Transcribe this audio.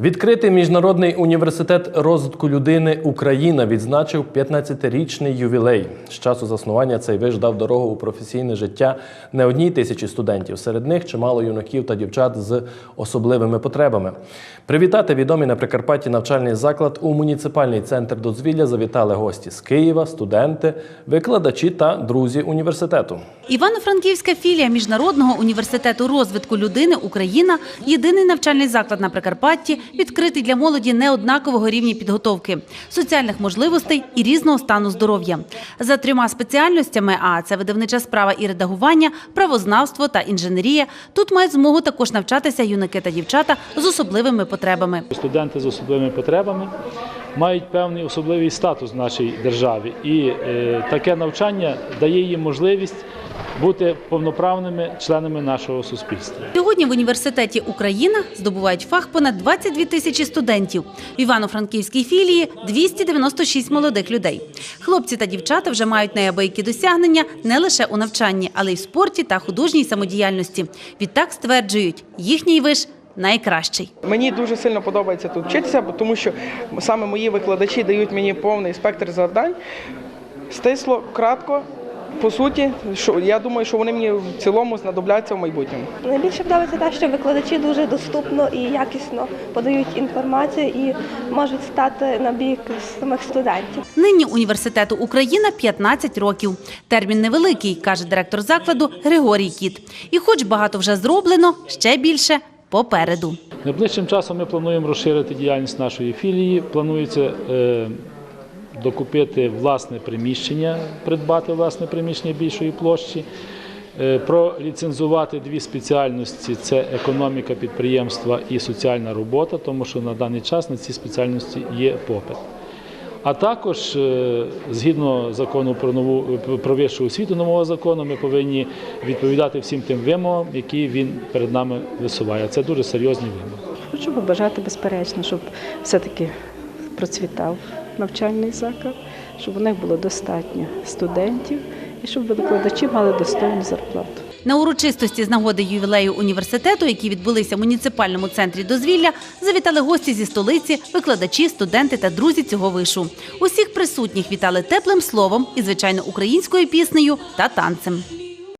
Відкритий міжнародний університет розвитку людини Україна відзначив 15-річний ювілей. З часу заснування цей виш дав дорогу у професійне життя не одній тисячі студентів. Серед них чимало юнаків та дівчат з особливими потребами. Привітати відомий на Прикарпатті навчальний заклад у муніципальний центр дозвілля завітали гості з Києва, студенти, викладачі та друзі університету. Івано-Франківська філія Міжнародного університету розвитку людини Україна єдиний навчальний заклад на Прикарпатті, відкритий для молоді неоднакового рівня підготовки, соціальних можливостей і різного стану здоров'я. За трьома спеціальностями, а це видавнича справа і редагування, правознавство та інженерія. Тут мають змогу також навчатися юнаки та дівчата з особливими потребами. Студенти з особливими потребами мають певний особливий статус в нашій державі, і е, таке навчання дає їм можливість бути повноправними членами нашого суспільства. Сьогодні в університеті Україна здобувають фах понад 22 тисячі студентів. В Івано-Франківській філії 296 молодих людей. Хлопці та дівчата вже мають неабиякі досягнення не лише у навчанні, але й в спорті та художній самодіяльності. Відтак стверджують, їхній виш найкращий. Мені дуже сильно подобається тут вчитися, бо тому що саме мої викладачі дають мені повний спектр завдань. Стисло, кратко. По суті, що я думаю, що вони мені в цілому знадобляться в майбутньому. Найбільше подобається те, що викладачі дуже доступно і якісно подають інформацію і можуть стати на бік самих студентів. Нині університету Україна 15 років. Термін невеликий, каже директор закладу Григорій Кіт. І хоч багато вже зроблено, ще більше попереду. Найближчим часом ми плануємо розширити діяльність нашої філії. Планується е, докупити власне приміщення, придбати власне приміщення більшої площі, е, проліцензувати дві спеціальності: це економіка підприємства і соціальна робота, тому що на даний час на ці спеціальності є попит. А також е, згідно закону про нову про вищу освіту нового закону, ми повинні відповідати всім тим вимогам, які він перед нами висуває. Це дуже серйозні вимоги. Хочу побажати, безперечно, щоб все-таки процвітав навчальний заклад, щоб у них було достатньо студентів і щоб викладачі мали достойну зарплату. На урочистості з нагоди ювілею університету, які відбулися в муніципальному центрі дозвілля, завітали гості зі столиці, викладачі, студенти та друзі цього вишу. Усіх присутніх вітали теплим словом і, звичайно, українською піснею та танцем.